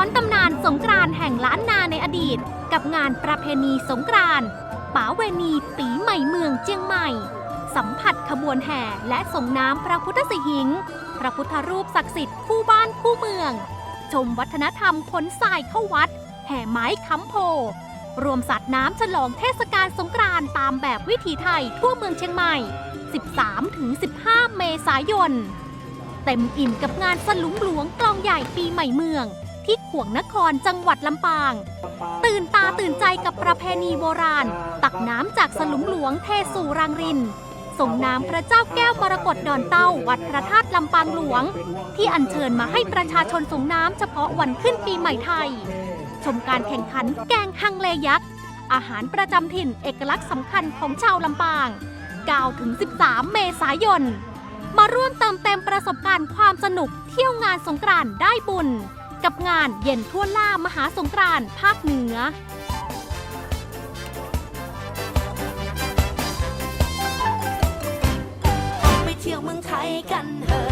อนตำนานสงกรานแห่งล้านนาในอดีต กับงานประเพณีสงกรานป๋าเวณีปีใหม่เมืองเจียงใหม่ สัมผัสขบวนแห่และส่งน้ำพระพุทธสิหิง พระพุทธรูปศักดิ์สิทธิ์คู่บ้านคู่เมือง ชมวัฒนธรรมขนทรายเข้าวัด แห่ไม้ค้ำโพ รวมสัตว์น้ำฉลองเทศกาลสงกรานต์ตามแบบวิถีไทยทั่วเมืองเชียงใหม่ 13-15 เมษายน เต็มอิ่มกับงานสลุงหลวงกลองใหญ่ปีใหม่เมือง ที่ขวงนครจังหวัดลำปาง ตื่นตาตื่นใจกับประเพณีโบราณ ตักน้ำจากสลุงหลวงเทสู่รางรินส่งน้ำพระเจ้าแก้วมรกตดอนเต้า วัดพระธาตุลำปางหลวง ที่อัญเชิญมาให้ประชาชนส่งน้ำเฉพาะวันขึ้นปีใหม่ไทย ชมการแข่งขันแกงฮังเลยักษ์ อาหารประจำถิ่นเอกลักษณ์สำคัญของชาวลำปาง9-13 เมษายน มาร่วมเติมเต็มประสบการณ์ความสนุกเที่ยวงานสงกรานต์ได้บุญ กับงานเย็นทั่วล่ามหาสงกรานต์ภาคเหนือ ไปเที่ยวเมืองไทยกันเถอะ